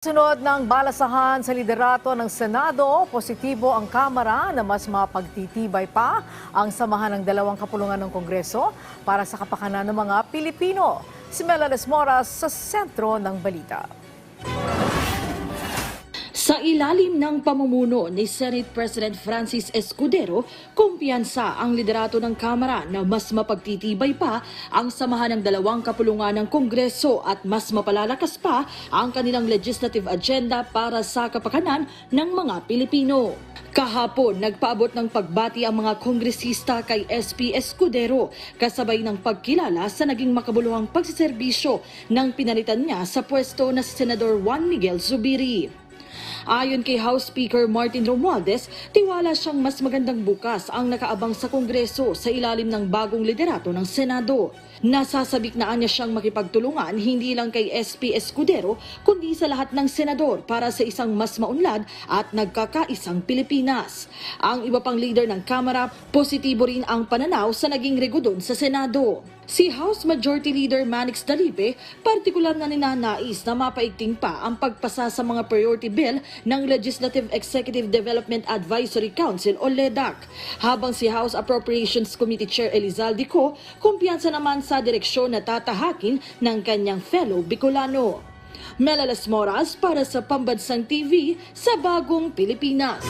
Sunod ng balasahan sa liderato ng Senado, positibo ang Kamara na mas mapagtitibay pa ang samahan ng dalawang kapulungan ng Kongreso para sa kapakanan ng mga Pilipino. Si Melales Moras sa sentro ng balita. Sa ilalim ng pamumuno ni Senate President Francis Escudero, kumpiyansa ang liderato ng Kamara na mas mapagtitibay pa ang samahan ng dalawang kapulungan ng Kongreso at mas mapalalakas pa ang kanilang legislative agenda para sa kapakanan ng mga Pilipino. Kahapon, nagpaabot ng pagbati ang mga kongresista kay SP Escudero kasabay ng pagkilala sa naging makabuluhang pagsiservisyo ng pinalitan niya sa pwesto na Senador Juan Miguel Zubiri. Ayon kay House Speaker Martin Romualdez, tiwala siyang mas magandang bukas ang nakaabang sa Kongreso sa ilalim ng bagong liderato ng Senado. Nasasabiknaan niya siyang makipagtulungan hindi lang kay SP Escudero kundi sa lahat ng senador para sa isang mas maunlad at nagkakaisang Pilipinas. Ang iba pang leader ng Kamara, positibo rin ang pananaw sa naging regodon sa Senado. Si House Majority Leader Manix Dalipe, partikular na ninanais na mapaigting pa ang pagpasa sa mga priority bill ng Legislative Executive Development Advisory Council o LEDAC. Habang si House Appropriations Committee Chair Elizalde Co, kumpiyansa naman sa direksyon na tatahakin ng kanyang fellow Bicolano. Melalas Moras para sa Pambansang TV sa Bagong Pilipinas.